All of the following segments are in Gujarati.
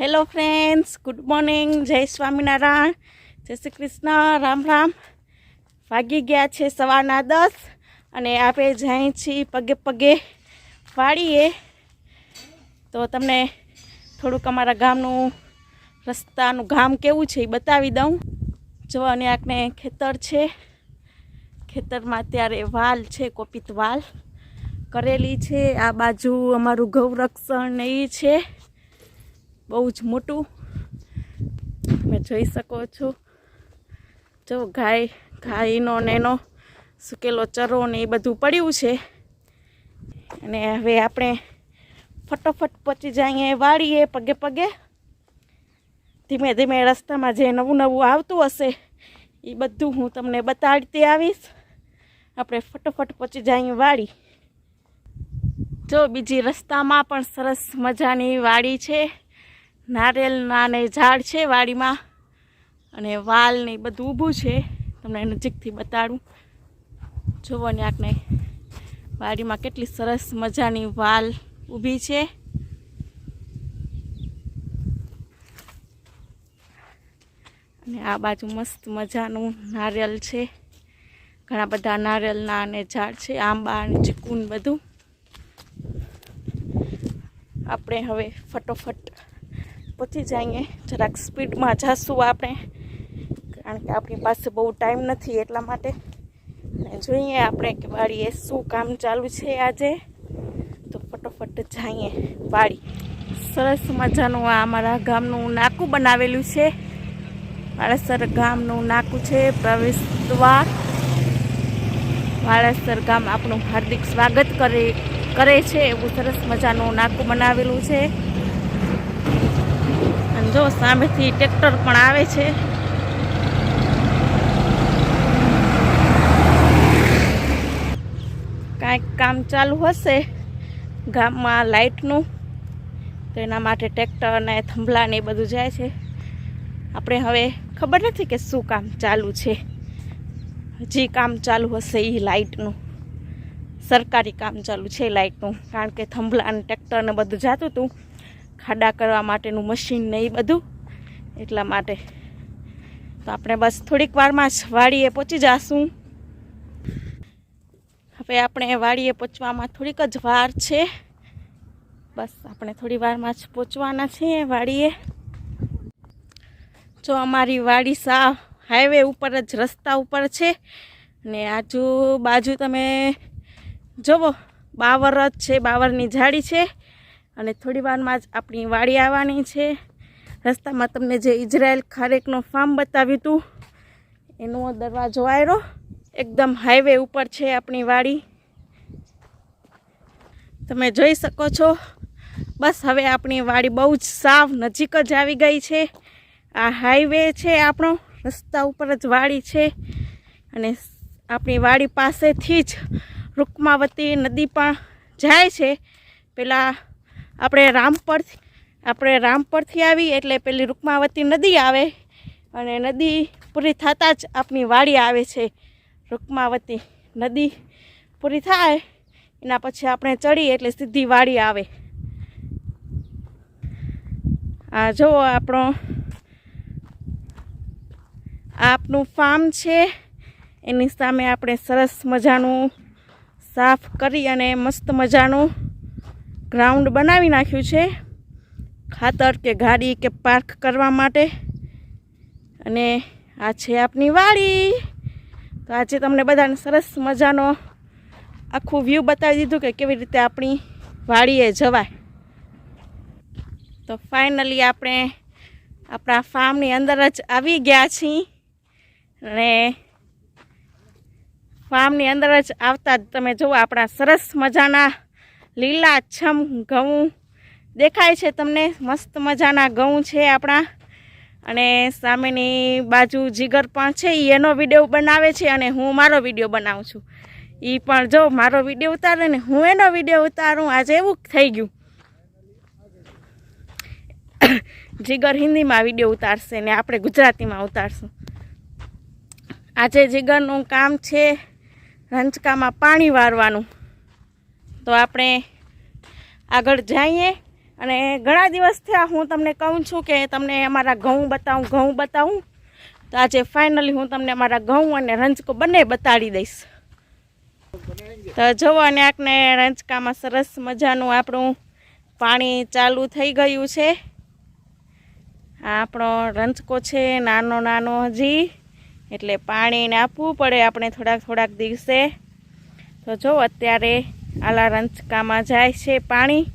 હેલો ફ્રેન્ડ્સ ગુડ મોર્નિંગ જય સ્વામિનારાયણ જય શ્રી કૃષ્ણ રામ રામ વાગી ગયા છે સવારના દસ અને આપણે જઈએ છીએ પગે પગે વાળીએ તો તમને થોડુંક અમારા ગામનું, રસ્તાનું ગામ કેવું છે એ બતાવી દઉં. જો અને આપણે ખેતર છે. ખેતરમાં અત્યારે વાલ છે, કોપિત વાલ કરેલી છે. આ બાજુ અમારું ગૌરક્ષણ ને એ છે. બહુ જ મોટું. તમે જોઈ શકો છો. જો ગાય, ગાયનો ને એનો સુકેલો ચરો ને એ બધું પડ્યું છે. અને હવે આપણે ફટોફટ પહોંચી જઈએ વાળીએ પગે પગે. ધીમે ધીમે રસ્તામાં જે નવું નવું આવતું હશે, એ બધું હું તમને બતાડતી આવીશ. આપણે ફટોફટ પહોંચી જઈએ વાળી જો બીજી રસ્તામાં પણ સરસ મજાની વાડી છે. નારિયેલના ને ઝાડ છે વાડીમાં અને વાલ ને બધું ઊભું છે. તમને નજીકથી બતાડું. જુઓ ને આકને વાડીમાં કેટલી સરસ મજાની વાલ ઊભી છે. અને આ બાજુ મસ્ત મજાનું નારિયેલ છે. ઘણા બધા નારિયેલના અને ઝાડ છે, આંબા અને ચીકુ બધું. આપણે હવે ફટોફટ પહોંચી જઈએ. જરાક સ્પીડમાં જઈશું આપણે. કારણ કે આપણી પાસે બહુ ટાઈમ નથી એટલા માટે. અને જોઈએ આપણે કે વાડીએ શું કામ ચાલુ છે આજે. તો ફટોફટ જઈએ વાડી. સરસ મજાનું આ અમારા ગામનું નાકું બનાવેલું છે. વાળાસર ગામનું નાકું છે, પ્રવેશ દ્વાર. વાળાસર ગામ આપણું હાર્દિક સ્વાગત કરે કરે છે. એવું સરસ મજાનું નાકું બનાવેલું છે. જો સામેથી ટ્રેક્ટર પણ આવે છે. કાંઈક કામ ચાલુ હશે ગામમાં લાઇટનું, તો એના માટે ટ્રેક્ટર અને થંભલા ને એ બધું જાય છે. આપણે હવે ખબર નથી કે શું કામ ચાલુ છે. હજી કામ ચાલુ હશે એ લાઇટનું. સરકારી કામ ચાલુ છે લાઇટનું, કારણ કે થંભલા અને ટ્રેક્ટર ને બધું જાતું હતું. ખાડા કરવા માટેનું મશીન ને એ બધું. એટલા માટે. તો આપણે બસ થોડીક વારમાં જ વાડીએ પહોંચી જાશું. હવે આપણે વાડીએ પહોંચવામાં થોડીક જ વાર છે. બસ આપણે થોડી વારમાં જ પહોંચવાના છીએ વાડીએ. જો અમારી વાડી સા હાઈવે ઉપર જ રસ્તા ઉપર છે. ને આજુબાજુ તમે જુઓ બાવર જ છે, બાવરની ઝાડી છે. અને થોડી વારમાં જ આપણી વાડી આવવાની છે. રસ્તામાં તમને જે ઇઝરાયલ ખારેકનો ફાર્મ બતાવ્યું હતું, એનો દરવાજો આવ્યો એકદમ હાઈવે ઉપર છે આપણી વાડી. તમે જોઈ શકો છો, બસ હવે આપણી વાડી બહુ જ સાવ નજીક જ આવી ગઈ છે. આ હાઈવે છે આપણો, રસ્તા ઉપર જ વાડી છે. અને આપણી વાડી પાસેથી જ રૂકમાવતી નદી પણ જાય છે. પેલા આપણે રામપર આપણે રામપરથી આવી એટલે પેલી રૂકમાવતી નદી આવે અને નદી પૂરી થતાં જ આપની વાડી આવે છે. રૂકમાવતી નદી પૂરી થાય, એના પછી આપણે ચડીએ એટલે સીધી વાડી આવે. આ જુઓ આપણો આપનું ફાર્મ છે. એની સામે આપણે સરસ મજાનું સાફ કરી અને મસ્ત મજાનું ગ્રાઉન્ડ બનાવી નાખ્યું છે. ખાતર કે ગાડી કે પાર્ક કરવા માટે. અને આ છે આપની વાડી. તો આજે તમને બધાને સરસ મજાનો આખું વ્યૂ બતાવી દીધું કે કેવી રીતે આપણી વાડીએ જવાય. તો ફાઇનલી આપણે આપણા ફાર્મની અંદર જ આવી ગયા છીએ. અને ફાર્મની અંદર જ આવતા જ તમે જુઓ આપણા સરસ મજાના લીલા છમ ઘઉં દેખાય છે તમને, મસ્ત મજાના ઘઉં છે આપણા. અને સામેની બાજુ જીગર પણ છે એ એનો વીડિયો બનાવે છે અને હું મારો વીડિયો બનાવું છું. એ પણ જો મારો વીડિયો ઉતારે ને હું એનો વીડિયો ઉતારું, આજે એવું થઈ ગયું. જીગર હિન્દીમાં વીડિયો ઉતારશે ને આપણે ગુજરાતીમાં ઉતારશું. આજે જીગરનું કામ છે રંચકામાં પાણી વારવાનું. તો આપણે આગળ જઈએ અને ઘણા દિવસ થયા હું તમને કહું છું કે તમને અમારા ઘઉં બતાવું ઘઉં બતાવું. તો આજે ફાઇનલી હું તમને અમારા ઘઉં અને રંજકો બંને બતાડી દઈશ. તો જુઓ અને આકને રંજકામાં સરસ મજાનું આપણું પાણી ચાલુ થઈ ગયું છે. આપણો રંજકો છે, નાનો નાનો હજી. એટલે પાણીને આપવું પડે આપણે થોડાક થોડાક દિવસે. તો જો અત્યારે આલા રંચકામાં જાય છે પાણી.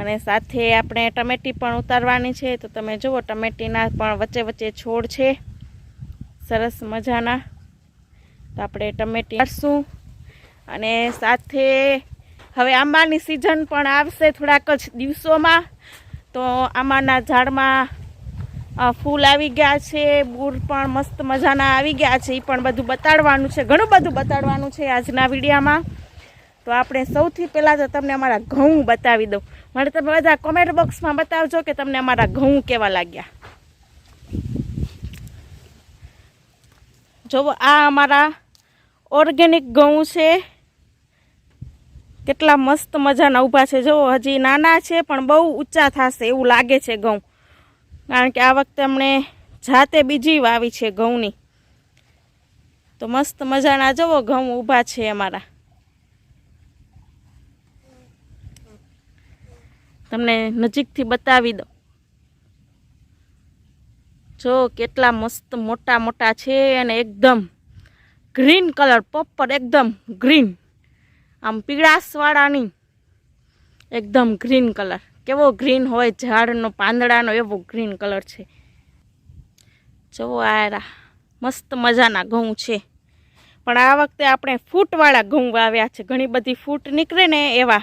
અને સાથે આપણે ટમેટી પણ ઉતારવાની છે. તો તમે જુઓ, ટમેટીના પણ વચ્ચે વચ્ચે છોડ છે. સરસ મજાના. તો આપણે ટમેટી કાઢશું. અને સાથે હવે આંબાની સિઝન પણ આવશે થોડાક જ દિવસોમાં. તો આંબાના ઝાડમાં ફૂલ આવી ગયા છે. બૂર પણ મસ્ત મજાના આવી ગયા છે. એ પણ બધું બતાડવાનું છે. ઘણું બધું બતાડવાનું છે આજના વિડીયામાં. તો આપણે સૌથી પહેલાં તો તમને અમારા ઘઉં બતાવી દઉં. મને તમે બધા કોમેન્ટ બોક્સમાં બતાવજો કે તમને અમારા ઘઉં કેવા લાગ્યા. જુઓ આ અમારા ઓર્ગેનિક ઘઉં છે. કેટલા મસ્ત મજાના ઊભા છે. જો હજી નાના છે, પણ બહુ ઊંચા થશે એવું લાગે છે ઘઉં. કારણ કે આ વખતે અમને જાતે બીજી વાવી છે ઘઉંની. તો મસ્ત મજાના, જવો, ઘઉં ઊભા છે અમારા. તમને નજીકથી બતાવી દો જો કેટલા મસ્ત મોટા મોટા છે અને એકદમ ગ્રીન કલર પોપર એકદમ ગ્રીન આમ પીળાશવાળાની એકદમ ગ્રીન કલર કેવો ગ્રીન હોય ઝાડનો, પાંદડાનો, એવો ગ્રીન કલર છે. જુઓ આરા મસ્ત મજાના ઘઉં છે. પણ આ વખતે આપણે ફૂટવાળા ઘઉં વાવ્યા છે. ઘણી બધી ફૂટ નીકળે ને એવા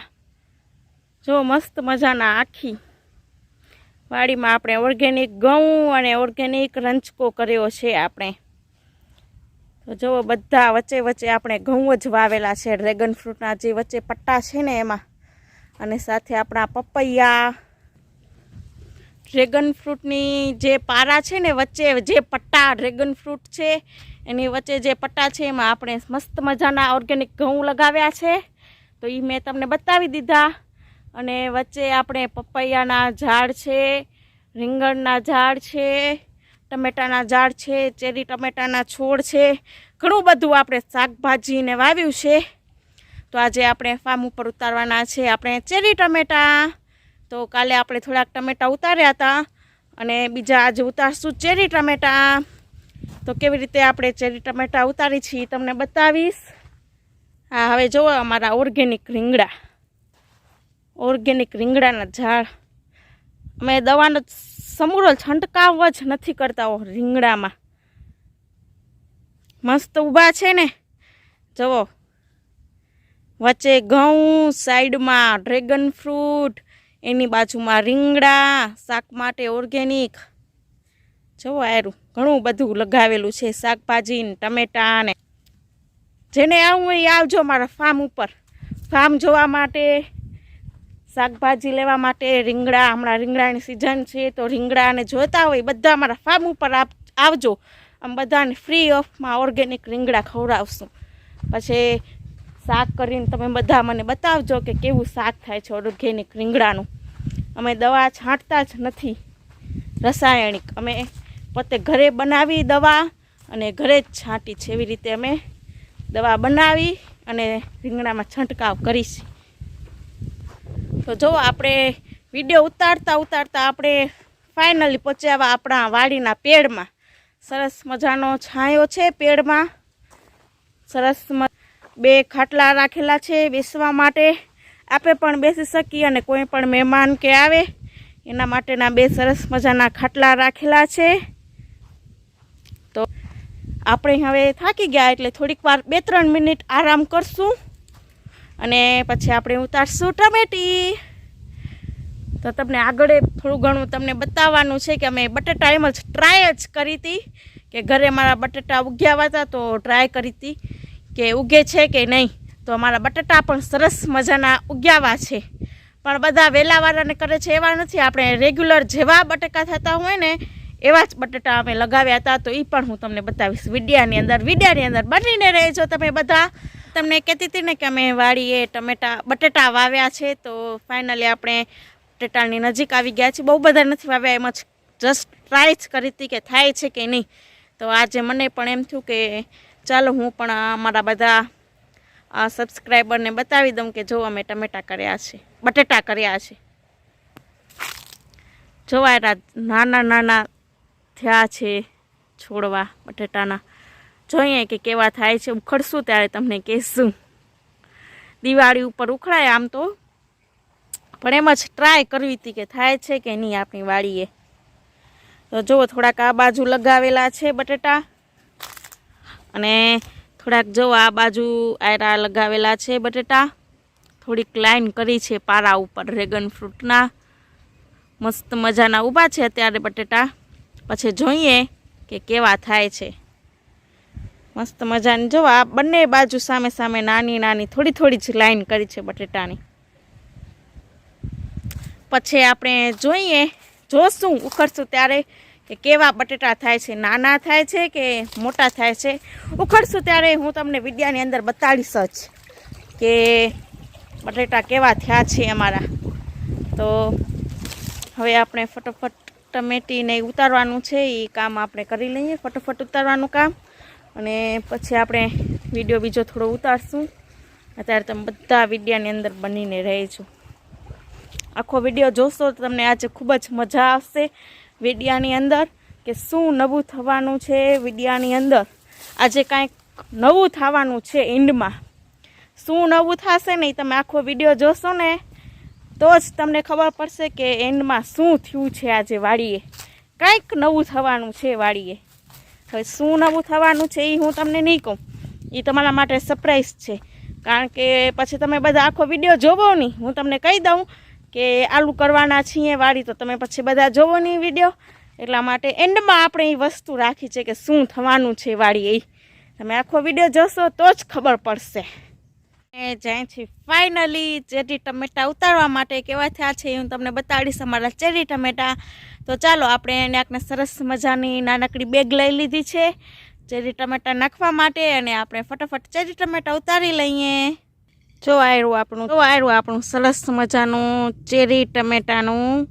જો મસ્ત મજાના આખી વાડીમાં આપણે ઓર્ગેનિક ઘઉં અને ઓર્ગેનિક રંચકો કર્યો છે આપણે. તો જુઓ બધા વચ્ચે વચ્ચે આપણે ઘઉં જ વાવેલા છે ડ્રેગન ફ્રૂટના જે વચ્ચે પટ્ટા છે ને એમાં. અને સાથે આપણા પપૈયા ડ્રેગન ફ્રૂટની જે પારા છે ને વચ્ચે જે પટ્ટા ડ્રેગન ફ્રૂટ છે, એની વચ્ચે જે પટ્ટા છે એમાં આપણે મસ્ત મજાના ઓર્ગેનિક ઘઉં લગાવ્યા છે. તો એ મેં તમને બતાવી દીધા. અને વચ્ચે આપણે પપૈયાના ઝાડ છે, રીંગણના ઝાડ છે, ટમેટાના ઝાડ છે, ચેરી ટમેટાના છોડ છે, ઘણું બધું આપણે શાકભાજીને વાવ્યું છે. તો આજે આપણે ફાર્મ ઉપર ઉતારવાના છે આપણે ચેરી ટમેટા. તો કાલે આપણે થોડાક ટમેટા ઉતાર્યા હતા અને બીજા આજે ઉતારશું ચેરી ટમેટા. તો કેવી રીતે આપણે ચેરી ટમેટા ઉતારી છીએ તમને બતાવીશ. હા, હવે જુઓ અમારા ઓર્ગેનિક રીંગણા. ઓર્ગેનિક રીંગણાના ઝાડ. અમે દવાનો સમૂરો છંટકાવ જ નથી કરતા રીંગણામાં. મસ્ત ઊભા છે ને. જુઓ. વચ્ચે ઘઉં, સાઈડમાં ડ્રેગન ફ્રૂટ, એની બાજુમાં રીંગણા, શાક માટે ઓર્ગેનિક. જુઓ આયરું. ઘણું બધું લગાવેલું છે, શાકભાજી ને ટમેટા ને. જેને આવું એ આવજો મારા ફાર્મ ઉપર. ફાર્મ જોવા માટે શાકભાજી લેવા માટે રીંગણા, હમણાં રીંગણાની સિઝન છે, તો રીંગણાને જોતા હોય બધા અમારા ફાર્મ ઉપર આવજો. આમ બધાને ફ્રી ઓફમાં ઓર્ગેનિક રીંગણા ખવડાવશું. પછી શાક કરીને તમે બધા મને બતાવજો કે કેવું શાક થાય છે ઓર્ગેનિક રીંગણાનું. અમે દવા છાંટતા જ નથી. રસાયણિક. અમે પોતે ઘરે બનાવી દવા અને ઘરે જ છાંટી છે. એવી રીતે અમે દવા બનાવી અને રીંગણામાં છંટકાવ કરીશ. તો જો આપણે વીડિયો ઉતારતા ઉતારતા આપણે ફાઇનલી પહોંચ્યા આપણા વાડીના પેડમાં. સરસ મજાનો છાંયો છે પેડમાં. સરસ બે ખાટલા રાખેલા છે બેસવા માટે. આપણે પણ બેસી શકીએ અને કોઈ પણ મહેમાન કે આવે, એના માટેના બે સરસ મજાના ખાટલા રાખેલા છે. તો આપણે હવે થાકી ગયા એટલે થોડીક વાર બે ત્રણ મિનિટ આરામ કરશું. અને પછી આપણે ઉતારશું ટમેટી. તો તમને આગળ થોડું ઘણું તમને બતાવવાનું છે કે અમે બટેટા એમ જ ટ્રાય જ કરી હતી કે ઘરે મારા બટેટા ઉગ્યા હતા તો ટ્રાય કરી હતી કે ઉગે છે કે નહીં. તો અમારા બટેટા પણ સરસ મજાના ઉગ્યાવા છે. પણ બધા વેલાવાળાને કરે છે એવા નથી. આપણે રેગ્યુલર જેવા બટેકા થતા હોય ને એવા જ બટેટા અમે લગાવ્યા હતા. તો એ પણ હું તમને બતાવીશ. વિડિયાની અંદર વિડિયાની અંદર બનીને રહેજો તમે બધા. તમને કહેતી હતી ને કે અમે વાડીએ ટમેટા, બટેટા વાવ્યા છે, તો ફાઇનલી આપણે બટેટાની નજીક આવી ગયા છીએ. બહુ બધા નથી વાવ્યા, એમ જ જસ્ટ ટ્રાય જ કરી હતી કે થાય છે કે નહીં. તો આજે મને પણ એમ થયું કે ચાલો હું પણ મારા બધા સબસ્ક્રાઈબરને બતાવી દઉં કે જો અમે ટમેટા કર્યા છે, બટેટા કર્યા છે. જોવા નાના નાના થયા છે છોડવા બટેટાના. જોઈએ કે કેવા થાય છે, ઉખડશું ત્યારે તમને કહેશું. દિવાળી ઉપર ઉખડાય આમ તો. પણ એમ જ ટ્રાય કરવી હતી કે થાય છે કે નહીં આપણી વાડીએ. તો જુઓ થોડાક આ બાજુ લગાવેલા છે બટેટા. અને થોડાક જુઓ આ બાજુ આયરા લગાવેલા છે બટેટા. થોડીક લાઈન કરી છે પારા ઉપર ડ્રેગન ફ્રૂટના મસ્ત મજાના ઊભા છે અત્યારે બટેટા. પછી જોઈએ કે કેવા થાય છે. મસ્ત મજાની. જો આ બંને બાજુ સામે સામે નાની નાની થોડી થોડી જ લાઈન કરી છે બટેટાની. પછી આપણે જોઈએ, જોશું, ઉખડશું ત્યારે કે કેવા બટેટા થાય છે, નાના થાય છે કે મોટા થાય છે. ઉખડશું ત્યારે હું તમને વિડીયાની અંદર બતાડીશ જ કે બટેટા કેવા થયા છે અમારા. તો હવે આપણે ફટોફટ ટમેટીને ઉતારવાનું છે એ કામ આપણે કરી લઈએ, ફટોફટ ઉતારવાનું કામ. અને પછી આપણે વીડિયો બીજો થોડો ઉતારશું. અત્યારે તમે બધા વિડીયાની અંદર બનીને રહેજો. આખો વીડિયો જોશો તો તમને આજે ખૂબ જ મજા આવશે વિડીયાની અંદર કે શું નવું થવાનું છે વિડીયાની અંદર. આજે કાંઈક નવું થવાનું છે એન્ડમાં શું નવું થશે નહીં તમે આખો વીડિયો જોશો ને તો જ તમને ખબર પડશે કે એન્ડમાં શું થયું છે આજે વાડીએ. કાંઈક નવું થવાનું છે વાડીએ. હવે શું નવું થવાનું છે એ હું તમને નહીં કહું. એ તમારા માટે સરપ્રાઈઝ છે. કારણ કે પછી તમે બધા આખો વીડિયો જોવો નહીં. હું તમને કહી દઉં કે આલુ કરવાના છીએ વાળી, તો તમે પછી બધા જોવો નહીં વીડિયો એટલા માટે એન્ડમાં આપણે એ વસ્તુ રાખી છે કે શું થવાનું છે વાળી એ તમે આખો વીડિયો જોશો તો જ ખબર પડશે. એ જ્યાંથી ફાઇનલી ચેરી ટમેટા ઉતારવા માટે કેવા થયા છે હું તમને બતાડીશ અમારા ચેરી ટમેટા. તો ચાલો આપણે એને આપણે સરસ મજાની નાનકડી બેગ લઈ લીધી છે. ચેરી ટમેટા નાખવા માટે અને આપણે ફટાફટ ચેરી ટમેટા ઉતારી લઈએ. જો આવ્યું આપણું, જો આવ્યું આપણું સરસ મજાનું ચેરી ટમેટાનું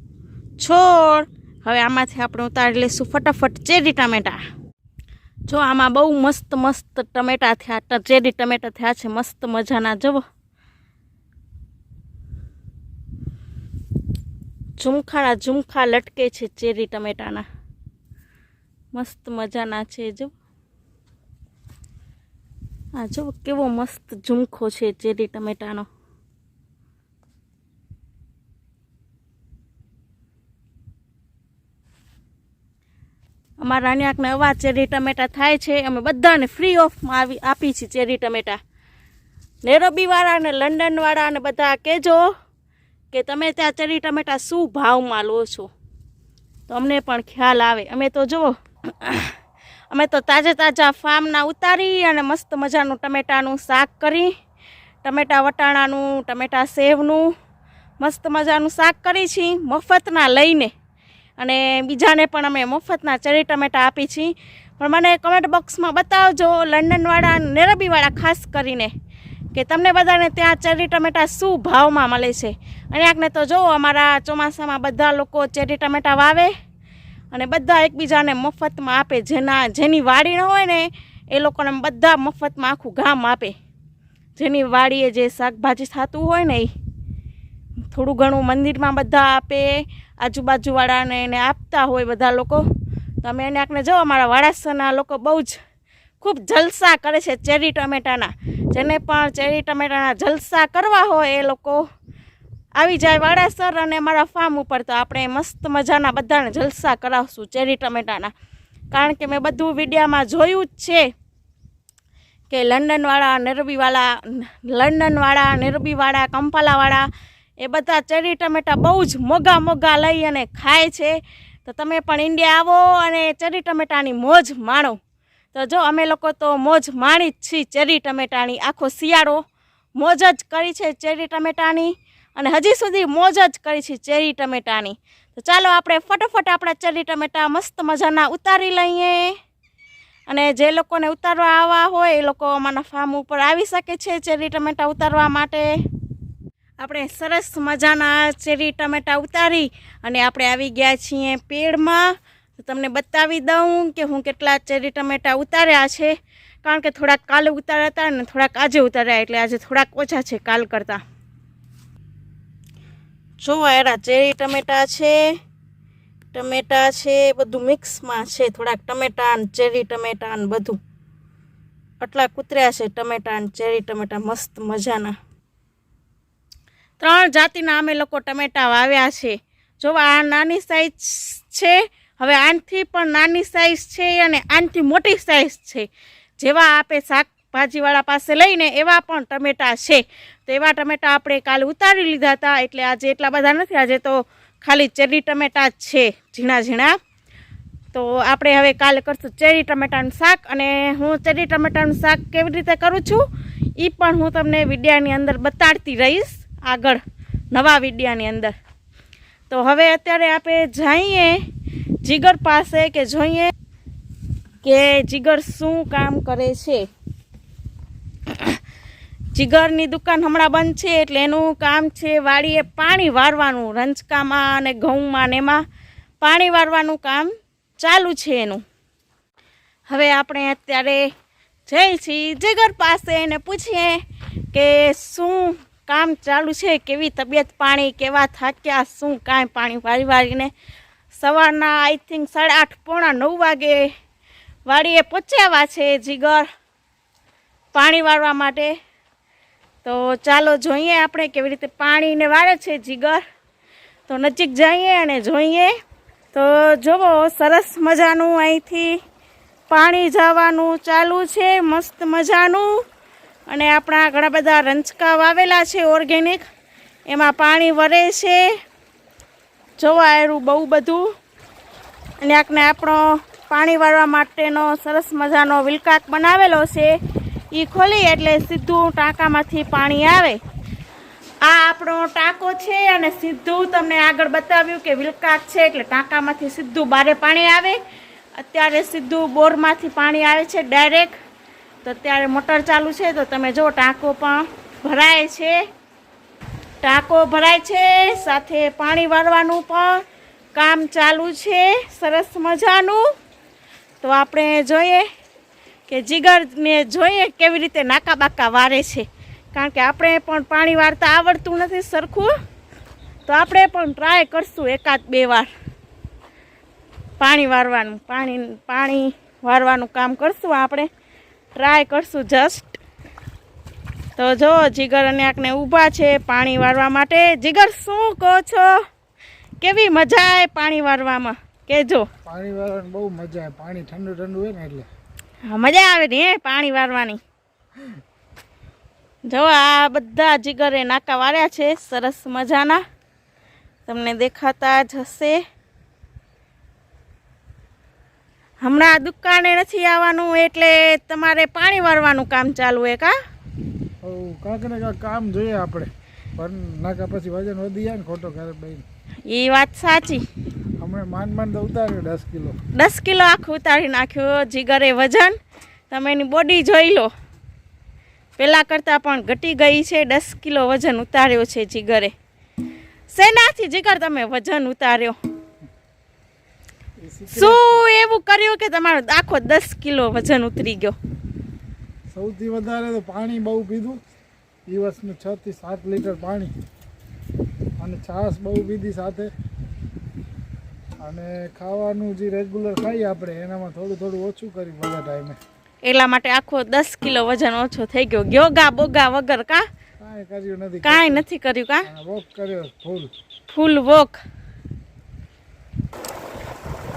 છોડ. હવે આમાંથી આપણે ઉતારી લઈશું ફટાફટ ચેરી ટમેટા. જો આમાં બહુ મસ્ત મસ્ત ટમેટા થયા ચેરી ટમેટા થયા છે, મસ્ત મજાના જવો ઝુમખાના ઝુમખા લટકે છે ચેરી ટમેટાના. મસ્ત મજાના છે જો આ જો કેવો મસ્ત ઝુમખો છે ચેરી ટમેટાનો. અમારા અન્યાકને અવાજ ચેરી ટમેટા થાય છે, અમે બધાને ફ્રી ઓફમાં આવી આપી છીએ ચેરી ટમેટા. નેરોબીવાળા અને લંડનવાળા અને બધા કહેજો કે તમે ત્યાં ચેરી ટમેટા શું ભાવમાં લો છો? તો અમને પણ ખ્યાલ આવે. અમે તો જુઓ, અમે તો તાજા તાજા ફાર્મના ઉતારી અને મસ્ત મજાનું ટમેટાનું શાક કરી, ટમેટા વટાણાનું, ટમેટા સેવનું, મસ્ત મજાનું શાક કરી છીએ, મફતના લઈને. અને બીજાને પણ અમે મફતના ચરી ટમેટા આપી છીએ પણ મને કમેન્ટ બોક્સમાં બતાવજો લંડનવાળા નેરબીવાળા ખાસ કરીને કે તમને બધાને ત્યાં ચેરી ટમેટા શું ભાવમાં મળે છે. અને આકને તો જો અમારા ચોમાસામાં બધા લોકો ચેરી ટમેટા વાવે અને બધા એકબીજાને મફતમાં આપે. જેના, જેની વાડી ન હોય ને એ લોકોને બધા મફતમાં આખું ગામ આપે. જેની વાડીએ જે શાકભાજી થતું હોય ને એ થોડું ઘણું મંદિરમાં બધા આપે, આજુબાજુવાળાને એને આપતા હોય બધા લોકો. તો અમે એને આંકને જો અમારા વાડાસરના લોકો બહુ જ ખૂબ જલસા કરે છે ચેરી ટમેટાના. જેને પણ ચેરી ટમેટાના જલસા કરવા હોય એ લોકો આવી જાય વાડાસર અને મારા ફાર્મ ઉપર. તો આપણે મસ્ત મજાના બધાને જલસા કરાવશું ચેરી ટમેટાના. કારણ કે મેં બધું વિડીયામાં જોયું જ છે કે લંડનવાળા, નેરબીવાળા લંડનવાળા, નેરબીવાળા, કંપાલાવાળા એ બધા ચેરી ટમેટા બહુ જ મોગા મોગા લઈ અને ખાય છે. તો તમે પણ ઇન્ડિયા આવો અને ચેરી ટમેટાની મોજ માણો. તો જો અમે લોકો તો મોજ માણી જ છીએ ચેરી ટમેટાની. આખો શિયાળો મોજ જ કરી છે ચેરી ટમેટાની અને હજી સુધી મોજ જ કરી છે ચેરી ટમેટાની. તો ચાલો આપણે ફટોફટ આપણા ચેરી ટમેટા મસ્ત મજાના ઉતારી લઈએ. અને જે લોકોને ઉતારવા આવવા હોય એ લોકો અમારા ફાર્મ ઉપર આવી શકે છે ચેરી ટમેટા ઉતારવા માટે. આપણે સરસ મજાના ચેરી ટમેટા ઉતારી અને આપણે આવી ગયા છીએ પેડમાં. તમને બતાવી દઉં કે હું કેટલા ચેરી ટમેટા ઉતાર્યા છે. કારણ કે થોડાક કાલે ઉતાર્યા હતા અને થોડાક આજે ઉતાર્યા, એટલે આજે થોડાક ઓછા છે કાલ કરતાં. જો એરા ચેરી ટમેટા છે ટમેટા છે, બધું મિક્સમાં છે, થોડાક ટમેટા ને ચેરી ટમેટા ને બધું. આટલા કૂતર્યા છે ટમેટા ને ચેરી ટમેટા, મસ્ત મજાના. ત્રણ જાતિના અમે લોકો ટમેટા વાવ્યા છે. જો આ નાની સાઈઝ છે, હવે આનથી પણ નાની સાઈઝ છે અને આનથી મોટી સાઈઝ છે. જેવા આપે શાકભાજીવાળા પાસે લઈને એવા પણ ટમેટા છે. તો એવા ટમેટા આપણે કાલે ઉતારી લીધા હતા, એટલે આજે એટલા બધા નથી, આજે તો ખાલી ચેરી ટમેટા જ છે, ઝીણા ઝીણા. તો આપણે હવે કાલે કરશું ચેરી ટમેટાનું શાક અને હું ચેરી ટમેટાનું શાક કેવી રીતે કરું છું એ પણ હું તમને વિડીયાની અંદર બતાડતી રહીશ. આગળ, નવા વિડ્યાની અંદર. તો હવે અત્યારે આપણે જઈએ જીગર પાસે કે જોઈએ કે જીગર શું કામ કરે છે. જીગરની દુકાન હમણાં બંધ છે એટલે એનું કામ છે વાડીએ પાણી વારવાનું, રંજકામાં અને ઘઉંમાં ને એમાં પાણી વારવાનું કામ ચાલુ છે એનું. હવે આપણે અત્યારે જઈ છીએ જીગર પાસે એને પૂછીએ કે શું કામ ચાલુ છે, કેવી તબિયત પાણી, કેવા થાક્યા, શું કાંઈ પાણી વારી વારીને સવારના આઈ થિંક સાડા આઠ પોણા નવ વાગે વાડીએ પહોંચ્યા છે જીગર પાણી વાળવા માટે. તો ચાલો જોઈએ આપણે કેવી રીતે પાણીને વાળે છે જીગર. તો નજીક જઈએ અને જોઈએ. તો જુઓ સરસ મજાનું અહીંથી પાણી જવાનું ચાલુ છે, મસ્ત મજાનું. અને આપણા ઘણા બધા રંચકા વાવેલા છે ઓર્ગેનિક. એમાં પાણી વરે છે. જોવા એરું બહુ બધું. અને આકને આપણો પાણી વાળવા માટેનો સરસ મજાનો વિલકાક બનાવેલો છે. એ ખોલી એટલે સીધું ટાંકામાંથી પાણી આવે. આ આપણો ટાંકો છે અને સીધું તમને આગળ બતાવ્યું કે વિલકાક છે એટલે ટાંકામાંથી સીધું બારે પાણી આવે. અત્યારે સીધું બોરમાંથી પાણી આવે છે ડાયરેક્ટ. તો અત્યારે મોટર ચાલુ છે, તો તમે જો ટાંકો પણ ભરાય છે. ટાંકો ભરાય છે, સાથે પાણી વાળવાનું પણ કામ ચાલુ છે, સરસ મજાનું. તો આપણે જોઈએ કે જીગરને જોઈએ કેવી રીતે નાકા બાકા વારે છે. કારણ કે આપણે પણ પાણી વાળતા આવડતું નથી સરખું. તો આપણે પણ ટ્રાય કરશું એકાદ બે વાર. પાણી વારવાનું પાણી પાણી વારવાનું કામ કરશું આપણે. ટ્રાય કરશું જસ્ટ તો જો જીગર અને આકને ઊભા છે પાણી વાળવા માટે. જીગર શું કહો છો? કેવી મજા આવે પાણી વાળવામાં? કેજો. પાણી વાળવાની બહુ મજા આવે. પાણી ઠંડુ ઠંડુ હોય ને એટલે. હા, મજા આવે ને પાણી વારવાની જો આ બધા જીગરે નાકા વાળ્યા છે. સરસ મજાના. તમને દેખાતા જ હશે. હમણાં દુકાને નથી આવવાનું એટલે તમારે પાણી વાળવાનું કામ ચાલુ હે? કા કાંક ને કાંક કામ જોઈએ આપણે. પણ નાકા પછી વજન વધી જાય ને ખોટો ઘરે બેન એ વાત સાચી. હમણાં માંડ માંડ ઉતાર્યો દસ કિલો. દસ કિલો આખું ઉતારી નાખ્યું જીગરે વજન. તમે એની બોડી જોઈ લો. પહેલાં કરતાં પણ ઘટી ગઈ છે દસ કિલો વજન ઉતાર્યો છે જીગરે. શેનાથી જીગર તમે વજન ઉતાર્યો? શું એવું કર્યું કે તમારો આખો દસ કિલો વજન ઉતરી ગયો? સૌથી વધારે તો પાણી બહુ પીધું. દિવસનું છ થી સાત લીટર પાણી. અને છાશ બહુ પીધી સાથે. અને ખાવાનું જે રેગ્યુલર ખાઈએ આપણે એનામાં થોડું થોડું ઓછું કર્યું બધા ટાઈમે એટલા માટે આખો દસ કિલો વજન ઓછો થઈ ગયો. યોગા બોગા વગર કા? કાંઈ કર્યું નથી. કાંઈ નથી કર્યું કા? વોક કર્યો ફૂલ. ફૂલ વોક.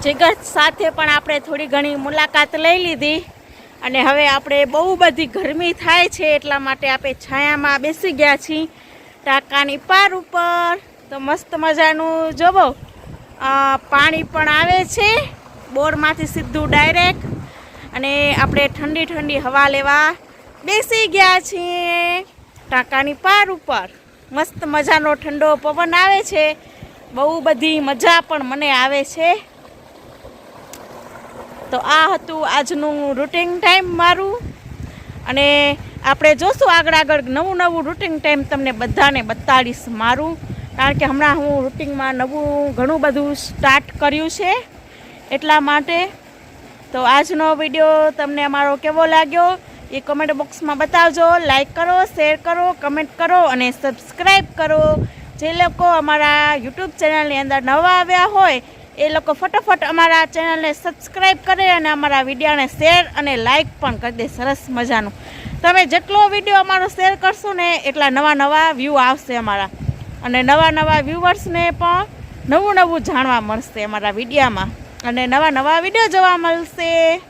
જીગર સાથે પણ આપણે થોડી ઘણી મુલાકાત લઈ લીધી. અને હવે આપણે બહુ બધી ગરમી થાય છે એટલા માટે આપણે છાયામાં બેસી ગયા છીએ. ટાંકાની પાર ઉપર તો મસ્ત મજાનું જોવો. પાણી પણ આવે છે. બોરમાંથી સીધું ડાયરેક્ટ. અને આપણે ઠંડી ઠંડી હવા લેવા બેસી ગયા છીએ ટાંકાની પાર ઉપર. મસ્ત મજાનો ઠંડો પવન આવે છે. બહુ બધી મજા પણ મને આવે છે. તો આ હતું આજનું રૂટિન ટાઈમ મારું. અને આપણે જોશું આગળ આગળ નવું નવું રૂટિન ટાઈમ તમને બધાને બતાડીશ મારું. કારણ કે હમણાં હું રૂટિનમાં નવું ઘણું બધું સ્ટાર્ટ કર્યું છે એટલા માટે. તો આજનો વીડિયો તમને અમારો કેવો લાગ્યો એ કમેન્ટ બોક્સમાં બતાવજો. લાઈક કરો શેર કરો કમેન્ટ કરો અને સબસ્ક્રાઈબ કરો. જે લોકો અમારા યુટ્યુબ ચેનલની અંદર નવા આવ્યા હોય એ લોકો ફટાફટ અમારા ચેનલને સબસ્ક્રાઈબ કરે અને અમારા વિડીયોને શેર અને લાઇક પણ કરી દે સરસ મજાનું. તમે જેટલો વીડિયો અમારો શેર કરશો ને એટલા નવા નવા વ્યૂ આવશે અમારા. અને નવા નવા વ્યૂવર્સને પણ નવું નવું જાણવા મળશે અમારા વિડીયામાં. અને નવા નવા વીડિયો જોવા મળશે.